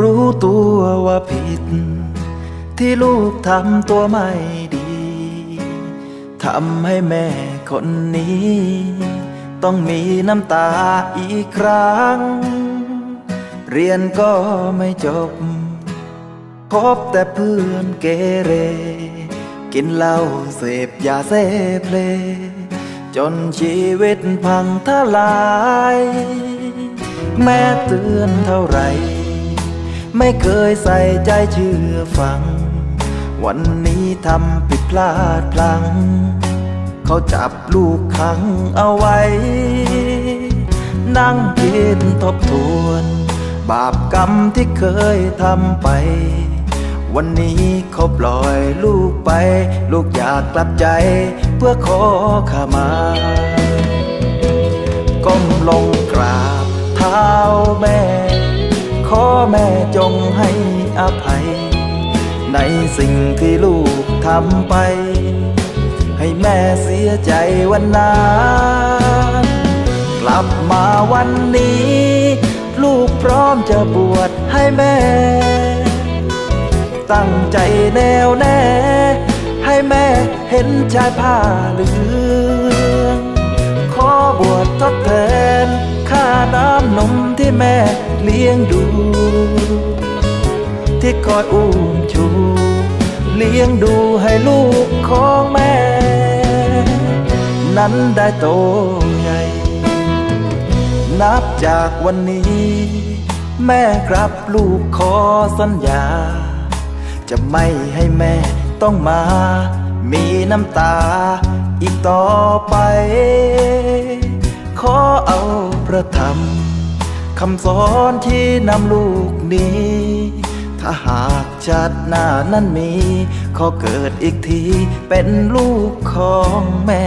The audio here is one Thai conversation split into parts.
รู้ตัวว่าผิด ที่ลูกทำตัวไม่ดี ทำให้แม่คนนี้ ต้องมีน้ำตาอีกครั้ง เรียนก็ไม่จบ พบแต่เพื่อนเกเร กินเหล้าเสพยาเสพเล จนชีวิตพังทลาย แม่เตือนเท่าไหร่ ไม่เคยใส่ใจเชื่อฟัง วันนี้ทำผิดพลาดพลั้ง เขาจับลูกขังเอาไว้ นั่งคิดทบทวน บาปกรรมที่เคยทำไป วันนี้เขาปล่อยลูกไป ลูกอยากกลับใจเพื่อขอขมาก้มลงกราบเท้าแม่ ขอแม่จงให้อภัย ในสิ่งที่ลูกทำไป ให้แม่เสียใจวันนั้นกลับมาวันนี้ ลูกพร้อมจะบวชให้แม่ ตั้งใจแน่วแน่ ให้แม่เห็นชายผ้าเหลือง ขอบวชทดแทน ค่าน้ำนมที่แม่ ลี้ยงดู ที่คอยอุ้มชู เลี้ยงดูให้ลูกของแม่ นั้นได้โตใหญ่ นับจากวันนี้ แม่ครับลูกขอสัญญา จะไม่ให้แม่ต้องมา มีน้ำตาอีกต่อไป ขอเอาพระธรรม คำสอนที่นำลูกนี้ ถ้าหากชาติหน้านั้นมี ขอเกิดอีกทีเป็นลูกของแม่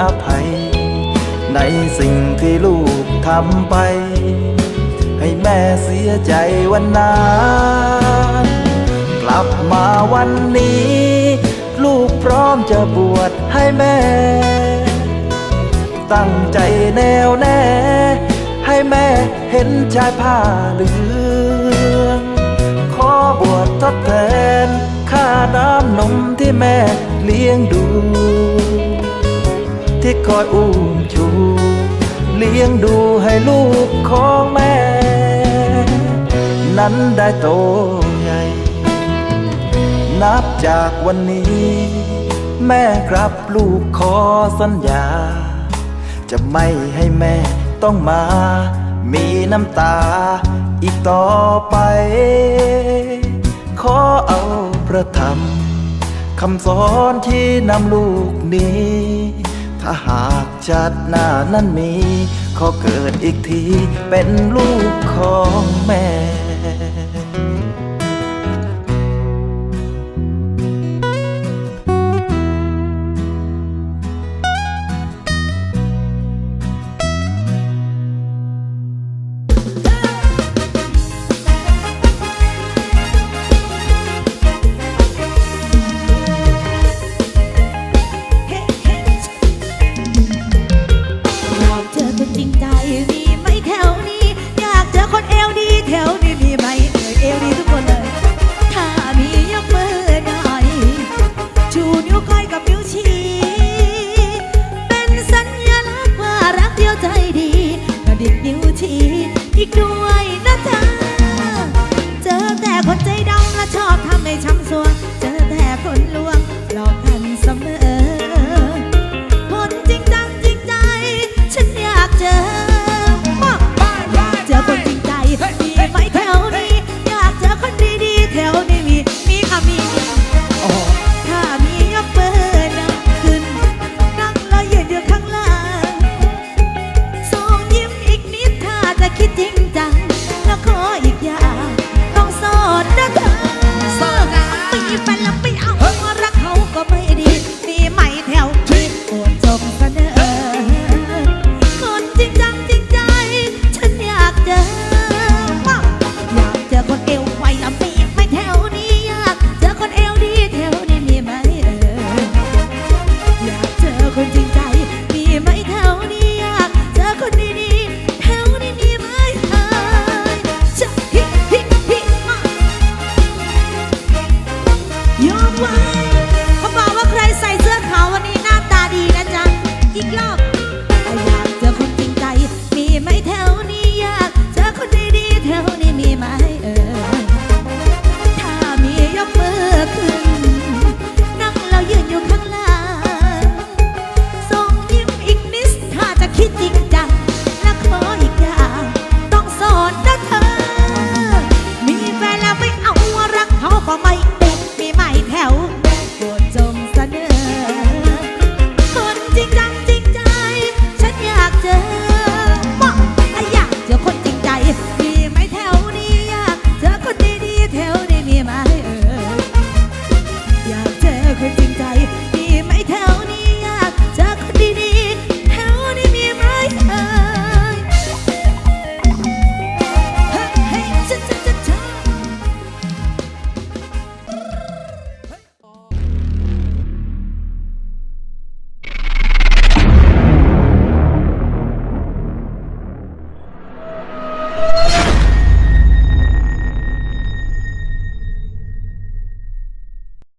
อภัย ในสิ่งที่ลูกทำไป ให้แม่เสียใจวันนั้นกลับมาวันนี้ ลูกพร้อมจะบวชให้แม่ ตั้งใจแน่วแน่ ให้แม่เห็นชายผ้าเหลือง ขอบวชทดแทนค่าน้ำนมที่แม่เลี้ยงดู คอยอุ้มชูเลี้ยงดูให้ลูกของแม่ นั้นได้โตใหญ่ นับจากวันนี้ แม่ครับลูกขอสัญญา จะไม่ให้แม่ต้องมา มีน้ำตาอีกต่อไป ขอเอาพระธรรมคำสอนที่นำลูกนี้ ถ้าหากชาติหน้านั้นมี ขอเกิดอีกทีเป็นลูกของแม่ ดิกนิ้วชี้อีกด้วยนะจ๊ะเจอแต่คนใจดำและชอบทำให้ช้ำสวน